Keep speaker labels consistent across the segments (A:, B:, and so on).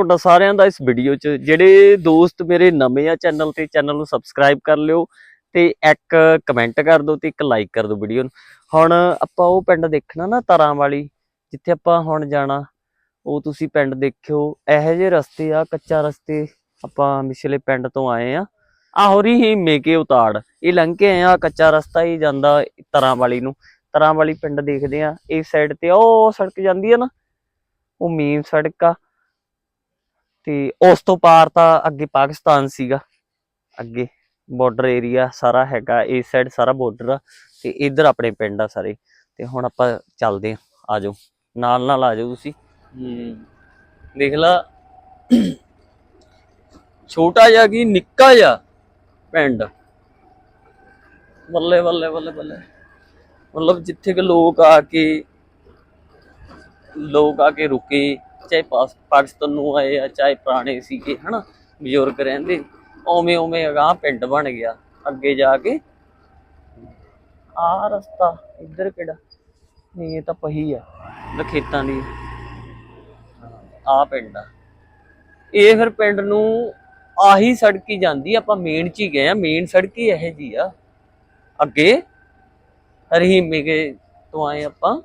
A: ਤੁਹਾਡਾ ਸਾਰਿਆਂ ਦਾ ਇਸ ਵੀਡੀਓ 'ਚ। ਜਿਹੜੇ ਦੋਸਤ ਮੇਰੇ ਨਵੇਂ ਆ ਚੈਨਲ ਤੇ, ਚੈਨਲ ਨੂੰ ਸਬਸਕ੍ਰਾਈਬ ਕਰ ਲਿਓ ਤੇ ਇੱਕ ਕਮੈਂਟ ਕਰ ਦਿਓ ਤੇ ਇੱਕ ਲਾਈਕ ਕਰ ਦਿਓ ਵੀਡੀਓ ਨੂੰ। ਹੁਣ ਆਪਾਂ ਉਹ ਪਿੰਡ ਦੇਖਣਾ ਨਾ ਤਰਾਂ ਵਾਲੀ ਜਿੱਥੇ ਆਪਾਂ ਹੁਣ ਜਾਣਾ, ਉਹ ਤੁਸੀਂ ਪਿੰਡ ਦੇਖਿਓ। ਇਹੋ ਜਿਹੇ ਰਸਤੇ ਆ, ਕੱਚਾ ਰਸਤੇ। ਆਪਾਂ ਪਿਛਲੇ ਪਿੰਡ ਤੋਂ ਆਏ ਆ। ਆਹੋਰੀ ਹੀ ਮੇਕੇ ਉਤਾੜ। ਇਹ ਲੰਘ ਕੇ ਆਏ ਆ, ਕੱਚਾ ਰਸਤਾ ਹੀ ਜਾਂਦਾ ਤਰਾਂ ਵਾਲੀ ਨੂੰ। ਤਰਾਂ ਵਾਲੀ ਪਿੰਡ ਦੇਖਦੇ ਆ, ਇਸ ਸਾਈਡ ਤੇ ਉਹ ਸੜਕ ਜਾਂਦੀ ਆ ਨਾ, ਉਹ ਮੇਨ ਸੜਕ ਆ। ਤੇ ਉਸ ਤੋਂ ਪਾਰ ਤਾਂ ਅੱਗੇ ਪਾਕਿਸਤਾਨ ਸੀਗਾ। ਅੱਗੇ ਬਾਰਡਰ ਏਰੀਆ ਸਾਰਾ ਹੈਗਾ, ਇਸ ਸਾਈਡ ਸਾਰਾ ਬਾਰਡਰ ਆ ਤੇ ਇਧਰ ਆਪਣੇ ਪਿੰਡ ਆ ਸਾਰੇ। ਤੇ ਹੁਣ ਆਪਾਂ ਚੱਲਦੇ ਆ ਆਜੋ ਨਾਲ ਨਾਲ ਆਜੋ ਤੁਸੀਂ। ਹੂੰ, ਦੇਖ ਲਾ। ਛੋਟਾ ਜਿਹਾ ਕੀ, ਨਿੱਕਾ ਜਿਹਾ ਪਿੰਡ। ਬੱਲੇ ਬੱਲੇ ਬੱਲੇ ਬੱਲੇ। ਮਤਲਬ ਜਿੱਥੇ ਕਿ ਲੋਕ ਆ ਕੇ, ਲੋਕ ਆ ਕੇ ਰੁਕੇ। ਚਾਹੇ ਪਾਸ- ਪਾਕਿਸਤਾਨ ਨੂੰ ਆਏ ਆ, ਚਾਹੇ ਪੁਰਾਣੇ ਸੀਗੇ, ਹਨਾ? ਬਜ਼ੁਰਗ ਰਹਿੰਦੇ। ਓਵੇਂ ਓਵੇਂ ਅਗਾਂਹ ਪਿੰਡ ਬਣ ਗਿਆ। ਅੱਗੇ ਜਾ ਕੇ ਆ ਰਸਤਾ। ਇੱਧਰ ਕਿਹੜਾ? ਨਹੀਂ, ਇਹ ਤਾਂ ਪਹੀ ਆ। ਇਹ ਖੇਤਾਂ ਦੀ। ਆ ਪਿੰਡ ਆ। ਇਹ ਫਿਰ ਪਿੰਡ ਨੂੰ ਆਹੀ ਸੜਕ ਹੀ ਜਾਂਦੀ ਆਪਾਂ ਮੇਨ ਚ ਹੀ ਗਏ ਆ। ਮੇਨ ਸੜਕ ਹੀ ਇਹ ਜੀ ਆ। ਅੱਗੇ ਰਹੀਮੇ ਕੇ ਤੋਂ ਆਏ ਆਪਾਂ।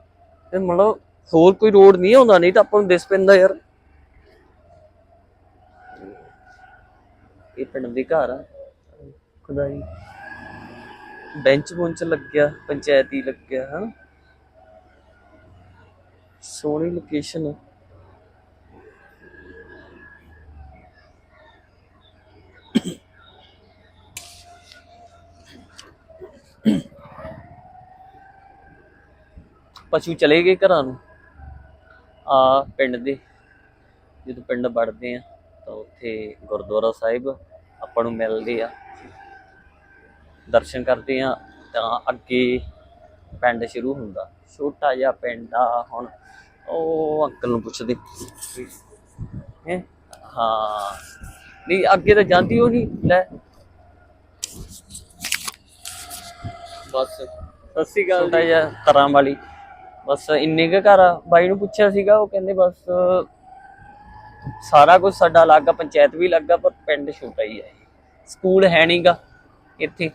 A: ਤੇ ਮਤਲਬ ਹੋਰ ਕੋਈ ਰੋਡ ਨਹੀਂ ਆਉਂਦਾ ਨਹੀਂ ਤਾਂ ਆਪਾਂ ਨੂੰ ਦਿਸ ਪੈਂਦਾ ਯਾਰ। ਇਹ ਪਿੰਡ ਦੇ ਘਰ ਆ। ਖੁਦਾਈ। ਬੈਂਚ ਬੁੰਚ ਲੱਗਿਆ ਪੰਚਾਇਤੀ ਲੱਗਿਆ ਹਾਂ ਸੋਹਣੀ ਲੋਕੇਸ਼ਨ ਪਸ਼ੂ ਚਲੇ ਗਏ ਘਰਾਂ ਨੂੰ? ਆ ਪਿੰਡ ਦੇ ਜਦੋਂ ਪਿੰਡ ਵੜਦੇ ਆ ਤਾਂ ਉੱਥੇ ਗੁਰਦੁਆਰਾ ਸਾਹਿਬ ਆਪਾਂ ਨੂੰ ਮਿਲਦੇ ਆ। ਦਰਸ਼ਨ ਕਰਦੇ ਆ ਤਾਂ ਅੱਗੇ ਪਿੰਡ ਸ਼ੁਰੂ ਹੁੰਦਾ। ਛੋਟਾ ਜਿਹਾ ਪਿੰਡ ਆ ਹੁਣ ਉਹ ਅੰਕਲ ਨੂੰ ਪੁੱਛਦੇ। ਹੈ? ਹਾਂ। ਨਹੀਂ ਅੱਗੇ ਤਾਂ ਜਾਂਦੀ ਉਹ ਨਹੀਂ ਲੈ। ਬਸ। ਸ਼੍ਰੀ ਅਕਾਲ ਛੋਟਾ ਜਿਹਾ ਤਰਾਂ ਵਾਲੀ। ਬਸ ਇੰਨੇ ਕੁ ਘਰ ਆ। ਬਾਈ ਨੂੰ ਪੁੱਛਿਆ ਸੀਗਾ, ਉਹ ਕਹਿੰਦੇ ਬਸ ਸਾਰਾ ਕੁਝ ਸਾਡਾ ਅਲੱਗ ਆ, ਪੰਚਾਇਤ ਵੀ ਅਲੱਗ ਆ, ਪਰ ਪਿੰਡ ਛੋਟਾ ਹੀ ਹੈ ਸਕੂਲ ਹੈ ਨਹੀਂਗਾ ਇੱਥੇ।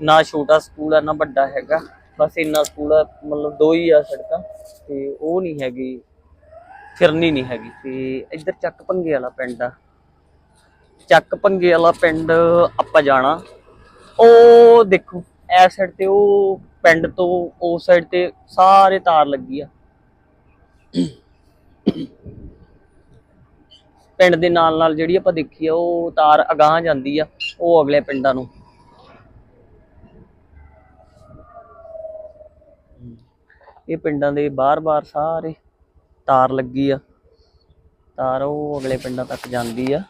A: ਨਾ ਛੋਟਾ ਸਕੂਲ ਆ, ਨਾ ਵੱਡਾ ਹੈਗਾ। ਬਸ ਇੰਨਾ ਸਕੂਲ ਆ, ਮਤਲਬ ਦੋ ਹੀ ਆ ਸੜਕਾਂ, ਤੇ ਉਹ ਨਹੀਂ ਹੈਗੀ, ਫਿਰਨੀ ਨਹੀਂ ਹੈਗੀ। ਤੇ ਇੱਧਰ ਚੱਕ ਭੰਗੇ ਵਾਲਾ ਪਿੰਡ ਆ। ਚੱਕ ਭੰਗੇ ਵਾਲਾ ਪਿੰਡ ਆਪਾਂ ਜਾਣਾ। ਉਹ ਦੇਖੋ ਇਸ ਸਾਈਡ ਤੇ ਉਹ ਪਿੰਡ ਤੋਂ ਉਸ ਸਾਈਡ ਤੇ ਸਾਰੇ ਤਾਰ ਲੱਗੀ ਆ। ਪਿੰਡ ਦੇ ਨਾਲ ਨਾਲ ਜਿਹੜੀ ਆਪਾਂ ਦੇਖੀ ਆ, ਉਹ ਤਾਰ ਅਗਾਹ ਜਾਂਦੀ ਆ, ਉਹ ਅਗਲੇ ਪਿੰਡਾਂ ਨੂੰ। ਇਹ ਪਿੰਡਾਂ ਦੇ ਬਾਰ-ਬਾਰ ਸਾਰੇ ਤਾਰ ਲੱਗੀ ਆ। ਤਾਰ ਉਹ ਅਗਲੇ ਪਿੰਡਾਂ ਤੱਕ ਜਾਂਦੀ ਆ।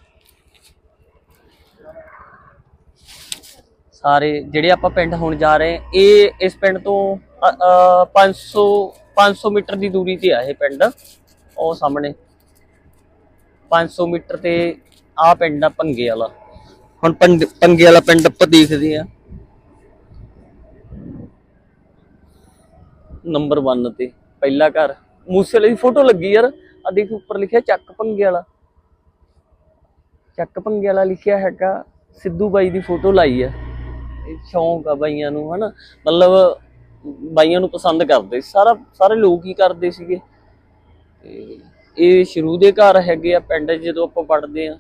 A: ਸਾਰੇ ਜਿਹੜੇ ਆਪਾਂ ਪਿੰਡ ਹੁਣ ਜਾ ਰਹੇ ਇਹ ਇਸ ਪਿੰਡ ਤੋਂ ਅ, 500 500 ਮੀਟਰ ਦੀ ਦੂਰੀ ਤੇ ਆ ਇਹ ਪਿੰਡ ਉਹ ਸਾਹਮਣੇ। 500 ਮੀਟਰ ਤੇ ਆ ਪਿੰਡ ਆ ਪੰਗੇ ਵਾਲਾ। ਹੁਣ ਪੰਗੇ ਵਾਲਾ ਪਿੰਡ ਆਪਾਂ ਦੇਖਦੇ ਆ ਨੰਬਰ 1 ਤੇ ਪਹਿਲਾ ਘਰ। ਮੂਸੇ ਵਾਲੀ ਦੀ ਫੋਟੋ ਲੱਗੀ ਯਾਰ ਆ ਦੇਖ ਉੱਪਰ ਲਿਖਿਆ ਚੱਕ ਭੰਗੇ ਵਾਲਾ। ਚੱਕ ਭੰਗੇ ਵਾਲਾ ਲਿਖਿਆ ਹੈਗਾ ਸਿੱਧੂ ਬਾਈ ਦੀ ਫੋਟੋ ਲਾਈ ਆ। ਸ਼ੌਂਕ ਆ ਬਾਈਆਂ ਨੂੰ, ਹਨਾ? ਮਤਲਬ ਬਾਈਆਂ ਨੂੰ ਪਸੰਦ ਕਰਦੇ ਸਾਰਾ, ਸਾਰੇ ਲੋਕ ਹੀ ਕਰਦੇ ਸੀਗੇ। ਤੇ ਇਹ ਸ਼ੁਰੂ ਦੇ ਘਰ ਹੈਗੇ ਆ ਪਿੰਡ, ਜਦੋਂ ਆਪਾਂ ਪੜਦੇ ਆ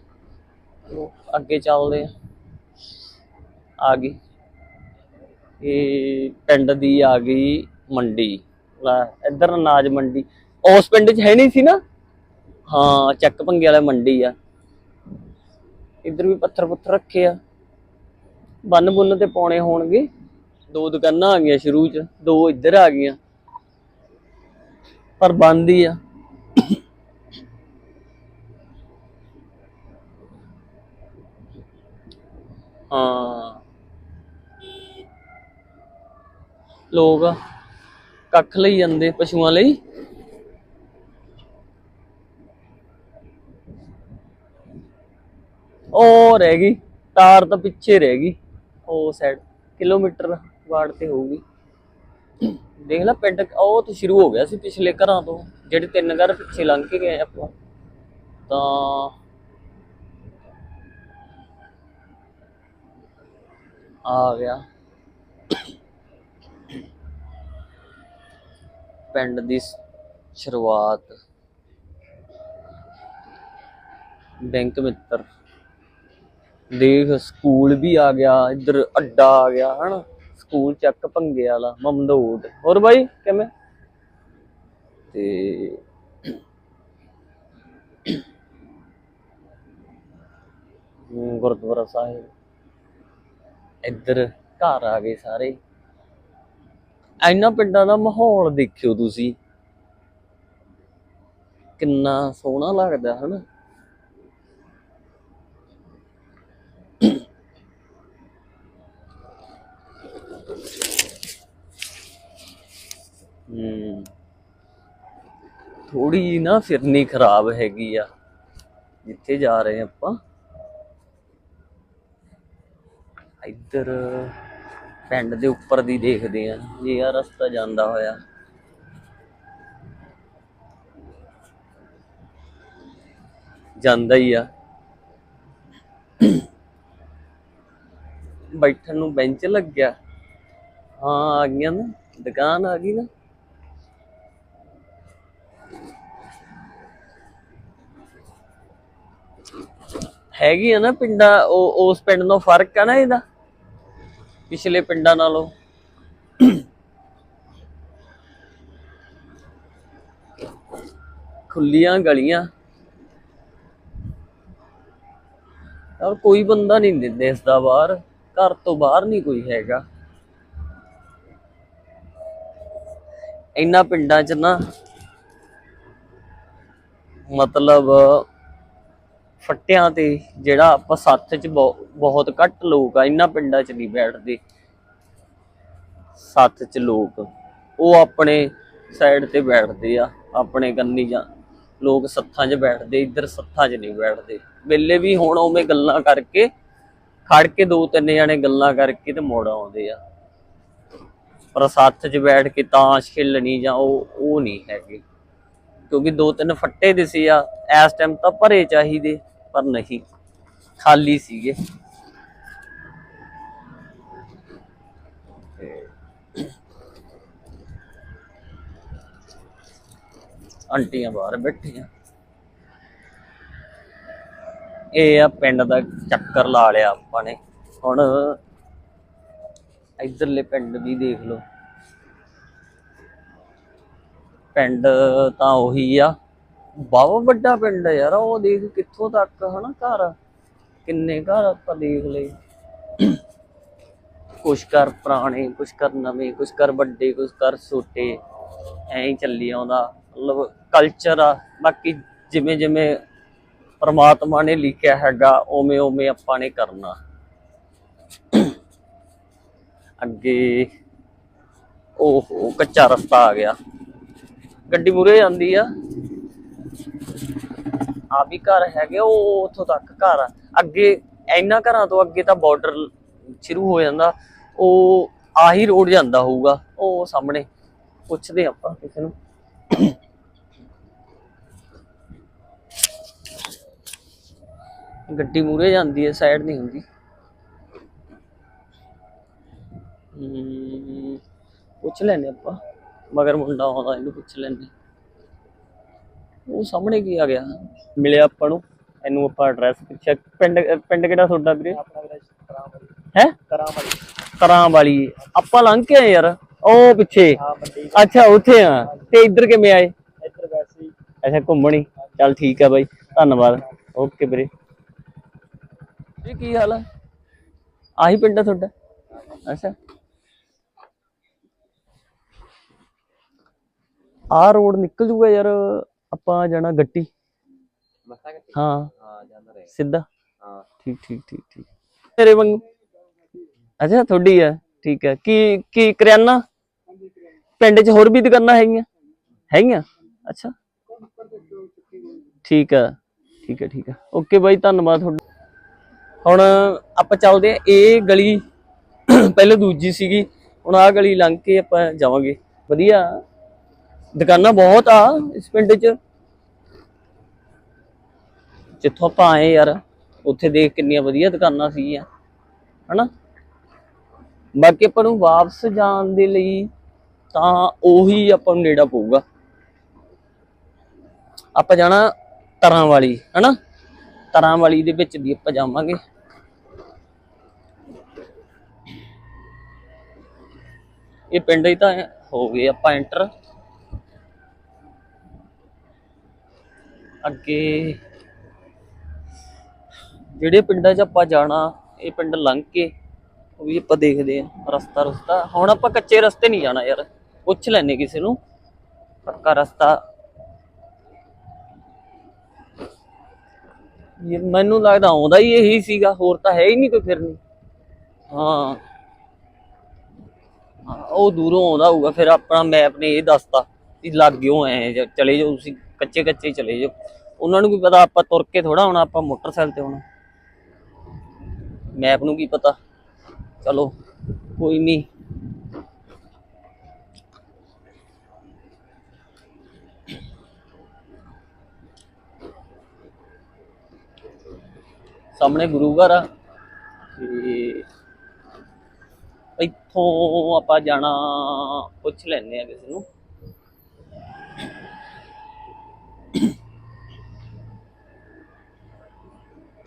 A: ਅੱਗੇ ਚੱਲਦੇ ਆ। ਆ ਗਈ। ਇਹ ਪਿੰਡ ਦੀ ਆ ਗਈ ਮੰਡੀ। ਲੈ, ਇੱਧਰ ਅਨਾਜ ਮੰਡੀ। ਉਸ ਪਿੰਡ 'ਚ ਹੈ ਨਹੀਂ ਸੀ ਨਾ? ਹਾਂ, ਚੱਕ ਭੰਗੇ ਵਾਲਾ ਮੰਡੀ ਆ। ਇੱਧਰ ਵੀ ਪੱਥਰ ਪੁੱਥਰ ਰੱਖੇ ਆ। ਬੰਨ ਬੁੰਨ ਤੇ ਪਾਉਣੇ ਹੋਣਗੇ। ਦੋ ਦੁਕਾਨਾਂ ਆ ਗਈਆਂ ਸ਼ੁਰੂ 'ਚ, ਦੋ ਇੱਧਰ ਆ ਗਈਆਂ। ਪਰ ਬੰਦ ਹੀ ਆ। ਹਾਂ। ਲੋਕ ਕੱਖ ਲਈ ਜਾਂਦੇ ਪਸ਼ੂਆਂ ਲਈ। ਉਹ ਰਹਿ ਗਈ, ਤਾਰ ਤਾਂ ਪਿੱਛੇ ਰਹਿ ਗਈ। ਉਹ ਸਾਈਡ ਕਿਲੋਮੀਟਰ ਵਾੜ ਤੇ ਹੋਊਗੀ। ਦੇਖ ਲੈ ਪਿੰਡ ਉਹ ਤਾਂ ਸ਼ੁਰੂ ਹੋ ਗਿਆ ਸੀ ਪਿਛਲੇ ਘਰਾਂ ਤੋਂ, ਜਿਹੜੇ ਤਿੰਨ ਘਰ ਪਿੱਛੇ ਲੰਘ ਕੇ ਗਏ ਆਪਾਂ। ਤਾਂ ਆ ਗਿਆ। ਪਿੰਡ ਦੀ ਸ਼ੁਰੂਆਤ। ਬੈਂਕ ਮਿੱਤਰ। ਦੇਖ, ਸਕੂਲ ਵੀ ਆ ਗਿਆ, ਇੱਧਰ ਅੱਡਾ ਆ ਗਿਆ, ਹਨਾ? ਸਕੂਲ ਚੱਕ ਭੰਗੇ ਵਾਲਾ ਮਮਦੋਦ ਹੋਰ ਬਾਈ, ਕਿਵੇਂ? ਤੇ ਗੁਰਦੁਆਰਾ ਸਾਹਿਬ। ਇੱਧਰ ਘਰ ਆ ਗਏ ਸਾਰੇ। ਇਹਨਾਂ ਪਿੰਡਾਂ ਦਾ ਮਾਹੌਲ ਦੇਖਿਓ ਤੁਸੀਂ। ਕਿੰਨਾ ਸੋਹਣਾ ਲੱਗਦਾ, ਹਨਾ? ਥੋੜੀ ਜਿਹੀ ਨਾ ਫਿਰਨੀ ਖਰਾਬ ਹੈਗੀ ਆ। ਜਿੱਥੇ ਜਾ ਰਹੇ ਆਪਾਂ। ਇੱਧਰ ਪਿੰਡ ਦੇ ਉੱਪਰ ਦੀ ਦੇਖਦੇ ਆ ਜੇ ਆ ਰਸਤਾ ਜਾਂਦਾ ਹੋਇਆ। ਜਾਂਦਾ ਹੀ ਆ। ਬੈਠਣ ਨੂੰ ਬੈਂਚ ਲੱਗਿਆ। ਹਾਂ, ਆ ਗਈਆਂ ਨਾ। ਦੁਕਾਨ ਆ ਗਈ ਨਾ। ਹੈਗੀ ਆ ਨਾ ਪਿੰਡਾਂ, ਉਹ, ਉਸ ਪਿੰਡ ਨੂੰ ਫ਼ਰਕ ਆ ਨਾ ਇਹਦਾ, ਪਿਛਲੇ ਪਿੰਡਾਂ ਨਾਲੋਂ। ਖੁੱਲੀਆਂ ਗਲੀਆਂ। ਔਰ ਕੋਈ ਬੰਦਾ ਨਹੀਂ ਦਿਸਦਾ ਬਾਹਰ, ਘਰ ਤੋਂ ਬਾਹਰ ਨਹੀਂ ਕੋਈ ਹੈਗਾ। ਇੰਨਾ ਪਿੰਡਾਂ 'ਚ ਨਾ ਮਤਲਬ ਫੱਟਿਆਂ ਤੇ ਜਿਹੜਾ ਆਪਾਂ ਸੱਥ 'ਚ ਬਹੁ- ਬਹੁਤ ਘੱਟ ਲੋਕ ਆ ਇੰਨਾ ਪਿੰਡਾਂ 'ਚ ਨਹੀਂ ਬੈਠਦੇ। ਸੱਥ 'ਚ ਲੋਕ, ਉਹ ਆਪਣੇ ਸਾਈਡ ਤੇ ਬੈਠਦੇ ਆ, ਆਪਣੇ ਕੰਨੀ ਜਾਂ, ਲੋਕ ਸੱਥਾਂ 'ਚ ਬੈਠਦੇ, ਇੱਧਰ ਸੱਥਾਂ 'ਚ ਨਹੀਂ ਬੈਠਦੇ। ਵੇਲੇ ਵੀ ਹੁਣ ਉਵੇਂ ਗੱਲਾਂ ਕਰਕੇ, ਖੜ ਕੇ ਦੋ ਤਿੰਨ ਜਣੇ ਗੱਲਾਂ ਕਰਕੇ ਤੇ ਮੋੜ ਆਉਂਦੇ ਆ। ਪਰ ਸੱਥ 'ਚ ਬੈਠ ਕੇ ਤਾਸ਼ ਖੇਲਣੀ ਜਾਂ ਉਹ ਉਹ ਨਹੀਂ ਹੈਗੇ। ਕਿਉਂਕਿ ਦੋ ਤਿੰਨ ਫੱਟੇ ਦਿਸੇ ਆ, ਇਸ ਟਾਈਮ ਤਾਂ ਭਰੇ ਚਾਹੀਦੇ। ਪਰ ਨਹੀਂ। ਖਾਲੀ ਸੀਗੇ। ਆਂਟੀਆਂ ਬਾਹਰ ਬੈਠੀਆਂ। ਇਹ ਆ ਪਿੰਡ ਦਾ ਚੱਕਰ ਲਾ ਲਿਆ ਆਪਾਂ ਨੇ। ਹੁਣ ਇਧਰਲੇ ਪਿੰਡ ਵੀ ਦੇਖ ਲਓ। ਪਿੰਡ ਤਾਂ ਉਹੀ ਆ। ਬਹੁਤ ਵੱਡਾ ਪਿੰਡ ਆ ਯਾਰ, ਉਹ ਦੇਖ ਕਿੱਥੋਂ ਤੱਕ ਹਨਾ ਘਰ? ਕਿੰਨੇ ਘਰ ਆਪਾਂ ਦੇਖ ਲਏ। ਕੁਛ ਕਰ ਪੁਰਾਣੇ, ਕੁਛ ਘਰ ਨਵੇਂ, ਕੁਛ ਕਰ ਵੱਡੇ, ਕੁਛ ਕਰ ਛੋਟੇ। ਐਂ ਹੀ ਚੱਲੀ ਆਉਂਦਾ। ਮਤਲਬ ਕਲਚਰ ਆ। ਬਾਕੀ ਜਿਵੇਂ ਜਿਵੇਂ ਪਰਮਾਤਮਾ ਨੇ ਲਿਖਿਆ ਹੈਗਾ, ਉਵੇਂ ਉਵੇਂ ਆਪਾਂ ਨੇ ਕਰਨਾ। ਅੱਗੇ ਉਹ ਕੱਚਾ ਰਸਤਾ ਆ ਗਿਆ। ਗੱਡੀ ਮੂਰੇ ਜਾਂਦੀ ਆ। ਆ ਵੀ ਘਰ ਹੈਗੇ ਉਹ ਉੱਥੋਂ ਤੱਕ ਘਰ ਆ। ਅੱਗੇ ਇੰਨਾ ਘਰਾਂ ਤੋਂ ਅੱਗੇ ਤਾਂ ਬਾਰਡਰ ਸ਼ੁਰੂ ਹੋ ਜਾਂਦਾ। ਉਹ ਆਹੀ ਰੋਡ ਜਾਂਦਾ ਹੋਊਗਾ ਉਹ ਸਾਹਮਣੇ। ਪੁੱਛਦੇ ਆਪਾਂ ਕਿਸੇ ਨੂੰ। ਗੱਡੀ ਮੂਰੇ ਜਾਂਦੀ ਹੈ ਸਾਈਡ ਨਹੀਂ ਹੁੰਦੀ। ਹਮ, ਪੁੱਛ ਲੈਨੇ ਆਪਾਂ। ਮਗਰ ਮੁੰਡਾ ਆਉਂਦਾ ਇਹਨੂੰ ਪੁੱਛ ਲੈਨੇ ਉਹ ਸਾਹਮਣੇ ਕੀ ਆ ਗਿਆ? ਮਿਲਿਆ ਆਪਾਂ ਨੂੰ। ਇਹਨੂੰ ਆਪਾਂ ਐਡਰੈਸ ਪੁੱਛਿਆ। ਪਿੰਡ ਪਿੰਡ ਕਿਹੜਾ ਤੁਹਾਡਾ ਵੀਰੇ? ਹੈ? ਤਰਾਂ ਵਾਲੀ ਆਪਾਂ ਲੰਘ ਕੇ ਆਏ ਯਾਰ। ਉਹ ਪਿੱਛੇ। ਅੱਛਾ ਉੱਥੇ ਆ। ਤੇ ਇੱਧਰ ਕਿਵੇਂ ਆਏ?
B: ਇੱਧਰ ਵੈਸੇ
A: ਅੱਛਾ ਘੁੰਮਣੀ ਚੱਲ ਠੀਕ ਆ ਬਾਈ। ਧੰਨਵਾਦ। ਓਕੇ ਵੀਰੇ। ਜੀ ਕੀ ਹਾਲ ਆ? ਆਹੀ ਪਿੰਡ ਆ ਤੁਹਾਡਾ? ਅੱਛਾ। ਆ ਰੋਡ ਨਿਕਲ ਜੂਗਾ ਯਾਰ। ਆਪਾਂ ਜਾਣਾ ਗੱਟੀ। ਹਾਂ।
B: ਹਾਂ ਜਾਂਦਾ ਰਹੇ
A: ਸਿੱਧਾ?
B: ਹਾਂ।
A: ਠੀਕ ਠੀਕ ਠੀਕ ਠੀਕ। ਤੇਰੇ ਵਾਂਗੂ? ਅੱਛਾ ਤੁਹਾਡੀ ਆ। ਠੀਕ ਹੈ ਕੀ ਕੀ ਕਰਿਆਨਾ? ਪਿੰਡ 'ਚ ਹੋਰ ਵੀ ਦੁਕਾਨਾਂ ਹੈਗੀਆਂ? ਹੈਗੀਆਂ? ਅੱਛਾ। ਠੀਕ ਆ। ਠੀਕ ਹੈ ਠੀਕ ਹੈ ਓਕੇ ਬਾਈ ਧੰਨਵਾਦ ਤੁਹਾਡਾ। ਹੁਣ ਆਪਾਂ ਚੱਲਦੇ ਆ। ਇਹ ਗਲੀ ਪਹਿਲੇ ਦੂਜੀ ਸੀਗੀ। ਹੁਣ ਆਹ ਗਲੀ ਲੰਘ ਕੇ ਆਪਾਂ ਜਾਵਾਂਗੇ। ਵਧੀਆ। ਦੁਕਾਨਾਂ ਬਹੁਤ ਆ ਇਸ ਪਿੰਡ 'ਚ। ਜਿੱਥੋਂ ਆਪਾਂ ਆਏ ਯਾਰ, ਉੱਥੇ ਦੇਖ ਕਿੰਨੀਆਂ ਵਧੀਆ ਦੁਕਾਨਾਂ ਸੀਗੀਆਂ, ਹਨਾ? ਬਾਕੀ ਆਪਾਂ ਨੂੰ ਵਾਪਸ ਜਾਣ ਦੇ ਲਈ ਤਾਂ ਉਹੀ ਆਪਾਂ ਨੂੰ ਨੇੜਾ ਪਊਗਾ। ਆਪਾਂ ਜਾਣਾ ਤਰਾਂ ਵਾਲੀ ਹਨਾ? ਤਰਾਂ ਵਾਲੀ ਦੇ ਵਿੱਚ ਦੀ ਆਪਾਂ ਜਾਵਾਂਗੇ। ਇਹ ਪਿੰਡ ਹੀ ਤਾਂ ਹੋ ਗਏ ਆਪਾਂ ਐਂਟਰ ਅੱਗੇ ਜਿਹੜੇ ਪਿੰਡਾਂ 'ਚ ਆਪਾਂ ਜਾਣਾ ਇਹ ਪਿੰਡ ਲੰਘ ਕੇ ਉਹ ਵੀ ਆਪਾਂ ਦੇਖਦੇ ਆ ਰਸਤਾ ਰਸਤਾ। ਹੁਣ ਆਪਾਂ ਕੱਚੇ ਰਸਤੇ ਨਹੀਂ ਜਾਣਾ ਯਾਰ ਪੁੱਛ ਲੈਨੇ ਕਿਸੇ ਨੂੰ। ਪੱਕਾ ਰਸਤਾ। ਇਹ ਮੈਨੂੰ ਲੱਗਦਾ ਆਉਂਦਾ ਹੀ ਇਹੀ ਸੀਗਾ ਹੋਰ ਤਾਂ ਹੈ ਹੀ ਨਹੀਂ ਕੋਈ ਫਿਰਨੀ ਹਾਂ। ਹਾਂ, ਉਹ ਦੂਰੋਂ ਆਉਂਦਾ ਹੋਊਗਾ ਫਿਰ ਆਪਣਾ ਮੈਪ ਨੇ ਇਹ ਦੱਸਤਾ ਕਿ ਲੱਗ ਗਿਓ ਐ ਚਲੇ ਜਾਓ ਤੁਸੀਂ। ਕੱਚੇ ਕੱਚੇ ਚਲੇ ਜਾਓ। ਉਹਨਾਂ ਨੂੰ ਕੀ ਪਤਾ, ਆਪਾਂ ਤੁਰ ਕੇ ਥੋੜਾ ਆਉਣਾ, ਆਪਾਂ ਮੋਟਰਸਾਈਕਲ ਤੇ ਆਉਣਾ। ਮੈਪ ਨੂੰ ਕੀ ਪਤਾ? ਚਲੋ, ਕੋਈ ਨਹੀਂ ਸਾਹਮਣੇ ਗੁਰੂ ਘਰ ਆ। ਤੇ ਇੱਥੋਂ ਆਪਾਂ ਜਾਣਾ, ਪੁੱਛ ਲੈਣੇ ਆ ਕਿਸੇ ਨੂੰ।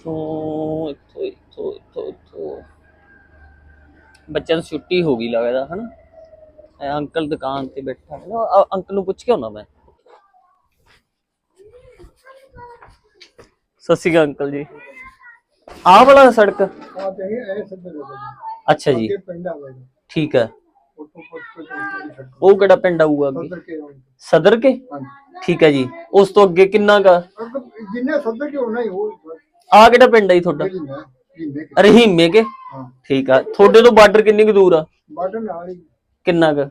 A: ਇੱਥੋਂ ਇੱਥੋਂ ਇੱਥੋਂ ਇੱਥੋਂ ਇੱਥੋਂ। ਬੱਚਿਆਂ ਨੂੰ ਛੁੱਟੀ ਹੋ ਗਈ ਲੱਗਦਾ ਹਨਾ? ਅੰਕਲ ਦੁਕਾਨ ਤੇ ਬੈਠਾ ਹੈ ਨਾ। ਅੰਕਲ ਨੂੰ ਪੁੱਛ ਕੇ ਆਉਣਾ ਮੈਂ। ਸਤਿ ਸ਼੍ਰੀ ਅਕਾਲ ਅੰਕਲ ਜੀ। ਆਹ ਵਾਲਾ ਸੜਕ? ਅੱਛਾ ਜੀ। ਠੀਕ ਹੈ।
C: ਕੇ
A: ਉਹ ਕਿਹੜਾ ਪਿੰਡ ਆਊਗਾ ਅੱਗੇ?
C: ਸੱਦਰ ਕੇ
A: ਕੇ? ਠੀਕ ਹੈ ਜੀ। ਉਸ ਤੋਂ ਅੱਗੇ ਕਿੰਨਾ
C: ਅਗਰ ਜਿੰਨੇ ਸੱਦਰ ਕੇ ਹੋਣਾ ਹੀ ਹੋ
A: ਆ ਕਿਹੜਾ ਪਿੰਡ ਹੈ ਜੀ ਤੁਹਾਡਾ? ਰਹੀਮੇ ਕੇ। ਠੀਕ ਆ। ਤੁਹਾਡੇ ਤੋਂ ਬਾਰਡਰ ਕਿੰਨੀ ਕੁ ਦੂਰ ਆ?
C: ਬਾਰਡਰ ਨਾਲ ਹੀ।
A: ਕਿੰਨਾ ਕੁ?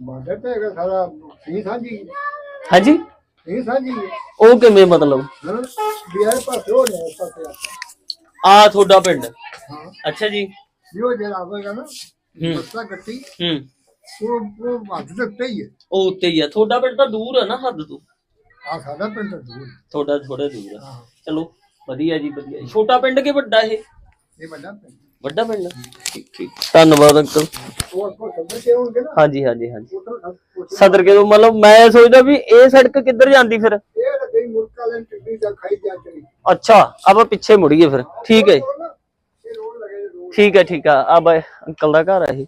C: ਬਾਰਡਰ ਤੇ ਹੈਗਾ ਸਾਰਾ ਸੀ ਸਾਂਝੀ।
A: ਹਾਂਜੀ।
C: ਸੀ ਸਾਂਝੀ।
A: ਉਹ ਕਿਵੇਂ ਮਤਲਬ?
C: ਹਾਂ ਬਿਆਰ ਪਾਸੇ ਹੋ ਰਿਹਾ ਪਾਸੇ।
A: ਆ। ਤੁਹਾਡਾ ਪਿੰਡ?
C: ਹਾਂ।
A: ਅੱਛਾ ਜੀ।
C: ਜੋ ਜਿਹੜਾ ਆਵੇਗਾ ਨਾ ਰਸਤਾ ਗੱਟੀ
A: ਹੂੰ।
C: ਉਹ ਉਹ ਹੱਦ ਤੱਕ ਤੇ ਹੀ ਹੈ
A: ਉਹ ਉੱਤੇ ਹੀ ਆ। ਤੁਹਾਡਾ ਪਿੰਡ ਤਾਂ ਦੂਰ ਆ ਨਾ ਹੱਦ ਤੋਂ।
C: ਆ ਸਾਡਾ ਪਿੰਡ ਤਾਂ ਦੂਰ।
A: ਤੁਹਾਡਾ ਥੋੜਾ ਦੂਰ ਆ। ਚਲੋ। ਵਧੀਆ ਜੀ ਵਧੀਆ। ਛੋਟਾ ਪਿੰਡ ਕਿ ਵੱਡਾ ਇਹ?
C: ਇਹ ਵੱਡਾ ਪਿੰਡ।
A: ਵੱਡਾ ਪਿੰਡ? ਠੀਕ ਠੀਕ। ਧੰਨਵਾਦ ਅੰਕਲ।
C: ਕੇ ਹੋਣਗੇ ਨਾ?
A: ਹਾਂਜੀ ਹਾਂਜੀ
C: ਉਧਰ
A: ਸਦਰ ਕੇ ਤੋਂ ਮਤਲਬ ਮੈਂ ਸੋਚਦਾ ਵੀ ਇਹ ਸੜਕ ਕਿੱਧਰ ਜਾਂਦੀ ਫਿਰ?
C: ਇਹ ਤਾਂ ਗਈ ਮੁਰਕਾ ਲੈਣ ਟਿੱਡੀ ਜਾਂ ਖਾਈ ਜਾ ਚਲੀ।
A: ਅੱਛਾ ਆਪਾਂ ਪਿੱਛੇ ਮੁੜੀਏ ਫਿਰ। ਠੀਕ ਹੈ ਜੀ।
C: ਇਹ ਰੋਡ ਲਗੇ ਰੋਡ
A: ਠੀਕ ਹੈ ਠੀਕ ਆ। ਆ ਬਾਈ ਅੰਕਲ ਦਾ ਘਰ ਹੈ ਇਹ।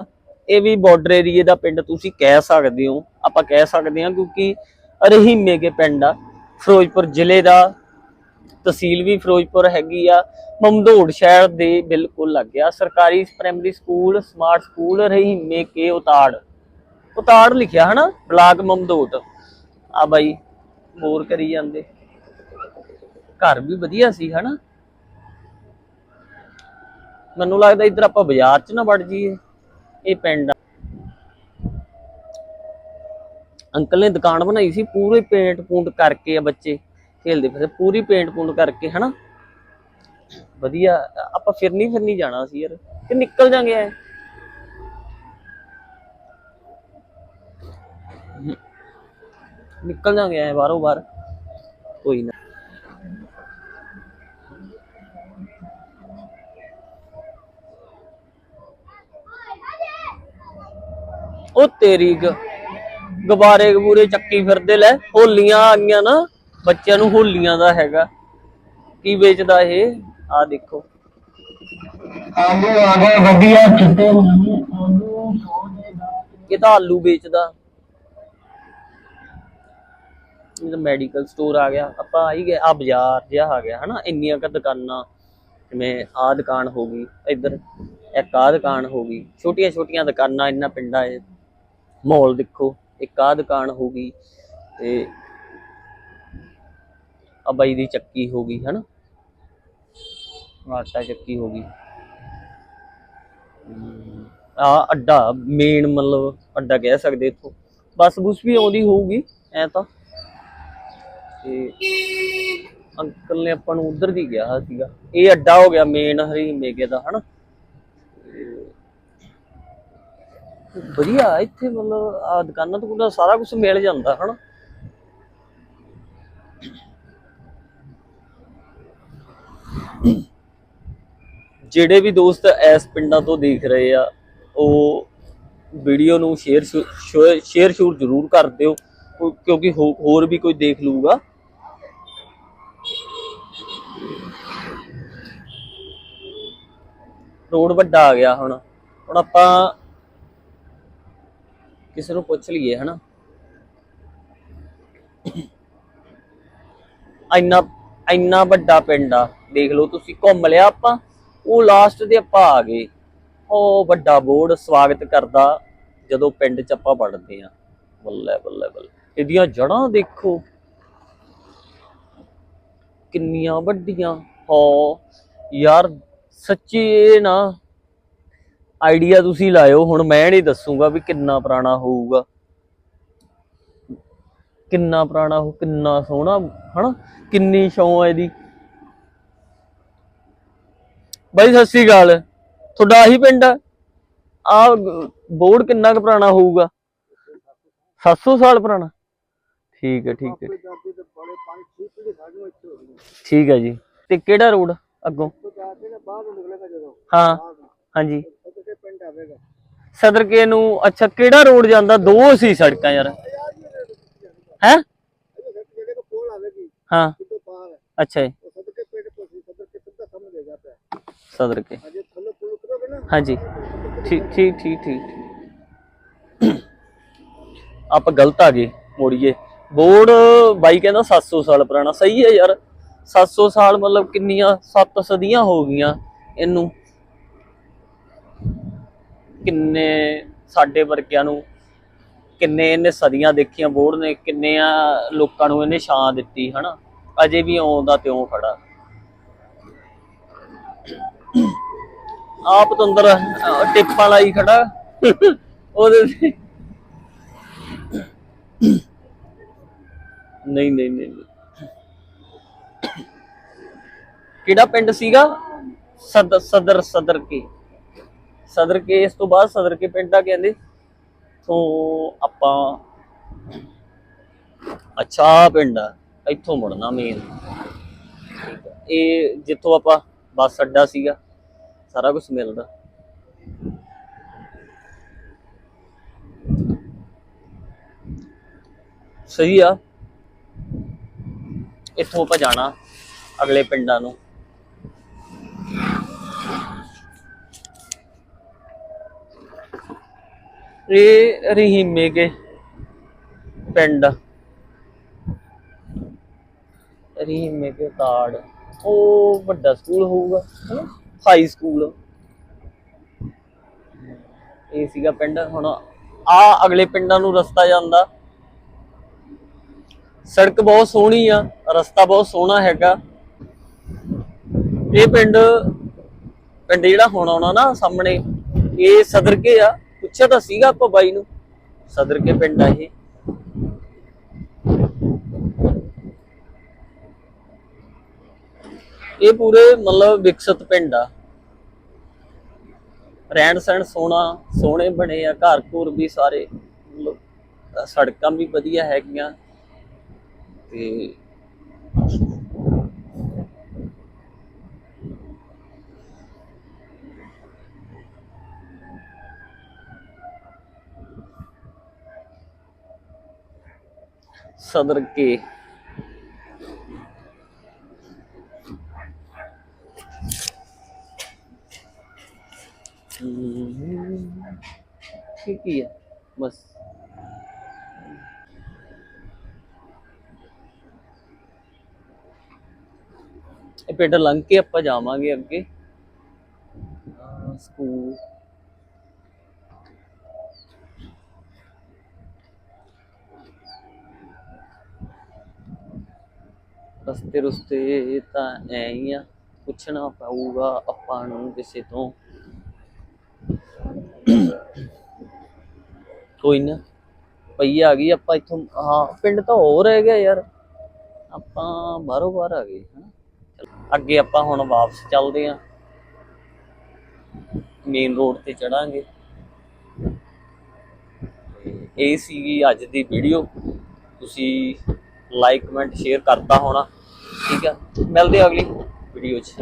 A: ਇਹ ਵੀ ਬਾਰਡਰ ਏਰੀਏ ਦਾ ਪਿੰਡ ਤੁਸੀਂ ਕਹਿ ਸਕਦੇ ਹੋ। ਆਪਾਂ ਕਹਿ ਸਕਦੇ ਹਾਂ ਕਿਉਂਕਿ ਰਹੀਮੇ ਕੇ ਪਿੰਡ ਆ। ਫਿਰੋਜ਼ਪੁਰ ਜ਼ਿਲ੍ਹੇ ਦਾ ਤਹਿਸੀਲ ਵੀ ਫਿਰੋਜ਼ਪੁਰ ਹੈਗੀ ਆ, ਮਮਦੋੜ ਸ਼ਹਿਰ ਦੇ ਬਿਲਕੁਲ ਲੱਗ ਗਿਆ। ਸਰਕਾਰੀ primary school smart school Rahime Ke Utar. Utar ਲਿਖਿਆ ਹਨਾ, ਬਲਾਕ ਮਮਦੋੜ। ਆ ਬਾਈ ਬੋਰ ਕਰੀ ਜਾਂਦੇ। ਘਰ ਵੀ ਵਧੀਆ ਸੀ ਹਨਾ। ਮੈਨੂੰ ਲੱਗਦਾ ਇੱਧਰ ਆਪਾਂ ਬਾਜ਼ਾਰ 'ਚ ਨਾ ਵੜ ਜਾਈਏ। ਇਹ ਪਿੰਡ ਅੰਕਲ ਨੇ ਦੁਕਾਨ ਬਣਾਈ ਸੀ, ਪੂਰੇ ਪੇਂਟ ਪੂੰਟ ਕਰਕੇ ਆ ਬੱਚੇ। ਖੇਲਦੇ ਫਿਰਦੇ, ਪੂਰੀ ਪੇਂਟ ਪੂੰਟ ਕਰਕੇ, ਹਨਾ? ਵਧੀਆ, ਆਪਾਂ ਫਿਰਨੀ ਫਿਰਨੀ ਜਾਣਾ ਸੀ ਯਾਰ। ਕਿ ਨਿਕਲ ਜਾਂਗੇ ਐ। ਨਿਕਲ ਜਾਂਗੇ ਐ, ਬਾਹਰੋਂ ਬਾਹਰ। ਕੋਈ ਨਾ। ਉਹ ਤੇਰੀ ਗ ਗਬਾਰੇ ਗਬੂਰੇ ਚੱਕੀ ਫਿਰਦੇ, ਲੈ, ਹੋਲੀਆਂ ਆਈਆਂ ਨਾ। ਬੱਚਿਆਂ ਨੂੰ ਹੋਲੀਆਂ ਦਾ ਹੈਗਾ। ਕੀ ਵੇਚਦਾ ਇਹ? ਆ ਦੇਖੋ।
C: ਆਲੂ ਆ ਗਏ ਵਧੀਆ ਚਿੱਟੇ ਆਲੂ
A: ਇਹ ਤਾਂ ਆਲੂ ਵੇਚਦਾ। ਇਹ ਤਾਂ ਮੈਡੀਕਲ ਸਟੋਰ ਆ ਗਿਆ। ਆਪਾਂ ਆ ਹੀ ਗਏ ਆ ਬਾਜ਼ਾਰ ਜਿਹਾ ਆ ਗਿਆ ਹਨਾ? ਇੰਨੀਆਂ ਕ ਦੁਕਾਨਾਂ ਜਿਵੇਂ ਆ ਦੁਕਾਨ ਹੋ ਗਈ ਇੱਧਰ ਇੱਕ ਆ ਦੁਕਾਨ ਹੋ ਗਈ। ਛੋਟੀਆਂ ਛੋਟੀਆਂ ਦੁਕਾਨਾਂ ਇੰਨਾ ਪਿੰਡਾਂ 'ਚ ਮਾਹੌਲ ਦੇਖੋ। ਇੱਕ ਆ ਦੁਕਾਨ ਹੋ ਗਈ ਤੇ ਆ ਬਾਈ ਦੀ ਚੱਕੀ ਹੋ ਗਈ, ਹਨਾ? ਆਟਾ ਚੱਕੀ ਹੋ ਗਈ। ਆ ਅੱਡਾ ਮੇਨ ਮਤਲਬ ਅੱਡਾ ਕਹਿ ਸਕਦੇ ਇੱਥੋਂ। ਬੱਸ ਬੁਸ ਵੀ ਆਉਂਦੀ ਹੋਊਗੀ, ਐ ਤਾਂ। ਤੇ ਅੰਕਲ ਨੇ ਆਪਾਂ ਨੂੰ ਉਧਰ ਦੀ ਗਿਆ ਸੀਗਾ। ਇਹ ਅੱਡਾ ਹੋ ਗਿਆ ਮੇਨ ਹਰੀ ਮੇਗੇ ਦਾ, ਹਨਾ? ਵਧੀਆ, ਇੱਥੇ ਮਤਲਬ ਆ ਦੁਕਾਨਾਂ ਤੋਂ ਸਾਰਾ ਕੁਝ ਮਿਲ ਜਾਂਦਾ, ਹਨਾ? ਜਿਹੜੇ ਵੀ ਦੋਸਤ ਇਸ ਪਿੰਡਾਂ ਤੋਂ ਦੇਖ ਰਹੇ ਆ, ਉਹ ਵੀਡੀਓ ਨੂੰ ਸ਼ੇਅਰ ਸ਼ੇਅਰ ਸ਼ੂਰ ਜ਼ਰੂਰ ਕਰ ਦਿਓ ਕਿਉਂਕਿ ਹੋਰ ਵੀ ਕੋਈ ਦੇਖ ਲੂਗਾ ਰੋਡ ਵੱਡਾ ਆ ਗਿਆ ਹੁਣ। ਹੁਣ ਆਪਾਂ ਕਿਸੇ ਨੂੰ ਪੁੱਛ ਲਈਏ, ਹਨਾ? ਇੰਨਾ ਇੰਨਾ ਵੱਡਾ ਪਿੰਡ ਆ, ਦੇਖ ਲਓ ਤੁਸੀਂ, ਘੁੰਮ ਲਿਆ ਆਪਾਂ, ਉਹ ਲਾਸਟ ਦੇ ਆਪਾਂ ਆ ਗਏ। ਉਹ ਵੱਡਾ ਬੋਰਡ ਸਵਾਗਤ ਕਰਦਾ, ਜਦੋਂ ਪਿੰਡ ਚ ਆਪਾਂ ਵੜਦੇ ਆ ਬੱਲੇ ਬੱਲੇ ਬੱਲੇ। ਇਹਦੀਆਂ ਜੜਾਂ ਦੇਖੋ। ਕਿੰਨੀਆਂ ਵੱਡੀਆਂ। ਹੋ, ਯਾਰ, ਸੱਚੀ ਇਹ ਨਾ ਆਈਡੀਆ ਤੁਸੀਂ ਲਾਇਓ, ਹੁਣ ਮੈਂ ਨਹੀਂ ਦੱਸੂਗਾ ਵੀ ਕਿੰਨਾ ਪੁਰਾਣਾ ਹੋਊਗਾ। ਕਿੰਨਾ ਪੁਰਾਣਾ ਹੋ ਕਿੰਨਾ ਸੋਹਣਾ ਹਨਾ? ਕਿੰਨੀ ਛਾਂ ਹੈ ਇਹਦੀ। ਬਾਈ ਸਤਿ ਸ੍ਰੀ ਅਕਾਲ। ਤੁਹਾਡਾ ਆਹੀ ਪਿੰਡ ਆ? ਬੋਰਡ ਕਿੰਨਾ ਕੁ ਪੁਰਾਣਾ ਹੋਊਗਾ? 700 ਸਾਲ ਪੁਰਾਣਾ। ਠੀਕ ਹੈ ਠੀਕ ਹੈ। ਠੀਕ ਹੈ ਜੀ। ਤੇ ਕਿਹੜਾ ਰੋਡ ਅੱਗੋਂ? ਹਾਂ। ਹਾਂਜੀ। ਸਦਰ ਕੇ ਨੂੰ ਅੱਛਾ ਕਿਹੜਾ ਰੋਡ ਜਾਂਦਾ? ਦੋ ਸੀ ਸੜਕਾਂ ਯਾਰ। ਹੈ?
B: ਇਹ ਜਿਹੜੇ ਕੋ ਕੋਲ ਆਵੇਗੀ
A: ਹਾਂ
B: ਕਿਤੋਂ ਪਾਰ ਹੈ
A: ਅੱਛਾ ਠੀਕ। ਆਪਾਂ ਗਲਤ ਆ ਗਏ ਮੋੜੀਏ। ਬੋਰਡ ਬਾਈ ਕਹਿੰਦਾ 700 ਸਾਲ ਪੁਰਾਣਾ। ਸਹੀ ਹੈ ਯਾਰ। 700 ਸਾਲ ਮਤਲਬ ਕਿੰਨੀਆਂ? 7 ਸਦੀਆਂ ਹੋ ਗਈਆਂ ਇਹਨੂੰ। ਕਿੰਨੇ ਸਾਡੇ ਵਰਗਿਆਂ ਨੂੰ ਕਿੰਨੇ ਇਹਨੇ ਸਦੀਆਂ ਦੇਖੀਆਂ ਬੋਰਡ ਨੇ ਕਿੰਨੇ ਆ ਲੋਕਾਂ ਨੂੰ ਇਹਨੇ ਛਾਂ ਦਿੱਤੀ ਹਨਾ? ਅਜੇ ਵੀ ਆਉਂਦਾ ਤਿਉਂ ਖੜਾ। ਆਪ ਤੋਂ ਅੰਦਰ ਅਹ, ਟਿੱਪਾਂ ਲਾਈ ਖੜਾ। ਉਹਦੇ ਨਹੀਂ ਨਹੀਂ ਨਹੀਂ ਕਿਹੜਾ ਪਿੰਡ ਸੀਗਾ? ਸਦ ਸਦਰ ਸਦਰ ਕੇ। ਸਦਰ ਕੇ ਇਸ ਤੋਂ ਬਾਅਦ ਸਦਰ ਕੇ ਪਿੰਡ ਦਾ ਕਹਿੰਦੇ ਤੋਂ ਆਪਾਂ, ਅੱਛਾ ਪਿੰਡ ਆ, ਇੱਥੋਂ ਮੁੜਨਾ ਮੇਨ ਇਹ ਜਿੱਥੋਂ ਆਪਾਂ ਬੱਸ ਅੱਡਾ ਸੀਗਾ, ਸਾਰਾ ਕੁਝ ਮਿਲਦਾ। ਸਹੀ ਆ। ਇੱਥੋਂ ਆਪਾਂ ਜਾਣਾ ਅਗਲੇ ਪਿੰਡਾਂ ਨੂੰ। ਇਹ ਰਹੀਮੇ ਕੇ ਪਿੰਡ। ਰਹੀਮੇ ਕੇ ਕਾਰਡ। ਉਹ ਵੱਡਾ ਸਕੂਲ ਹੋਊਗਾ, ਹਨਾ? ਹਾਈ ਸਕੂਲ ਇਹ ਸੀਗਾ ਪਿੰਡ। ਹੁਣ ਆ ਅਗਲੇ ਪਿੰਡਾਂ ਨੂੰ ਰਸਤਾ ਜਾਂਦਾ। ਸੜਕ ਬਹੁਤ ਸੋਹਣੀ ਆ, ਰਸਤਾ ਬਹੁਤ ਸੋਹਣਾ ਹੈਗਾ। ਇਹ ਪਿੰਡ ਪਿੰਡ ਜਿਹੜਾ ਹੁਣ ਆਉਣਾ ਨਾ ਸਾਹਮਣੇ, ਇਹ ਸਦਰ ਕੇ ਆ। ਪੁੱਛਿਆ ਤਾਂ ਸੀਗਾ ਆਪਾਂ ਬਾਈ ਨੂੰ। ਸਦਰਕੇ ਪਿੰਡ ਆ ਇਹ। ਇਹ ਪੂਰੇ ਮਤਲਬ ਵਿਕਸਿਤ ਪਿੰਡ ਆ। ਰਹਿਣ ਸਹਿਣ ਸੋਹਣਾ, ਸੋਹਣੇ ਬਣੇ ਆ, ਘਰ ਘੂਰ ਵੀ ਸਾਰੇ। ਸੜਕਾਂ ਵੀ ਵਧੀਆ ਹੈਗੀਆਂ। ਤੇ ਸਦਰ ਕੇ ਠੀਕ ਹੀ ਹੈ ਬਸ ਇਹ ਪਿੰਡ ਲੰਘ ਕੇ ਆਪਾਂ ਜਾਵਾਂਗੇ ਅੱਗੇ ਅਹ ਸਕੂਲ ਰਸਤੇ ਰੁਸਤੇ ਤਾਂ ਐ ਹੀ ਆ ਪੁੱਛਣਾ ਪਊਗਾ ਆਪਾਂ ਨੂੰ ਕਿਸੇ ਤੋਂ। ਕੋਈ ਨਾ, ਪਈ ਆ ਗਈ ਆਪਾਂ ਇੱਥੋਂ। ਹਾਂ, ਪਿੰਡ ਤਾਂ ਹੋਰ ਰਹਿ ਗਿਆ ਯਾਰ। ਆਪਾਂ ਬਾਹਰੋਂ ਬਾਹਰ ਆ ਗਏ, ਹਨਾ। ਅੱਗੇ ਆਪਾਂ ਹੁਣ ਵਾਪਸ ਚੱਲਦੇ ਆਂ। ਮੇਨ ਰੋਡ ਤੇ ਚੜਾਂਗੇ। ਇਹ ਸੀਗੀ ਅੱਜ ਦੀ ਵੀਡੀਓ ਤੁਸੀਂ ਲਾਈਕ ਕਮੈਂਟ ਸ਼ੇਅਰ ਕਰਤਾ ਹੋਣਾ। ਠੀਕ ਆ। ਮਿਲਦੇ ਆ ਅਗਲੀ ਵੀਡੀਓ 'ਚ।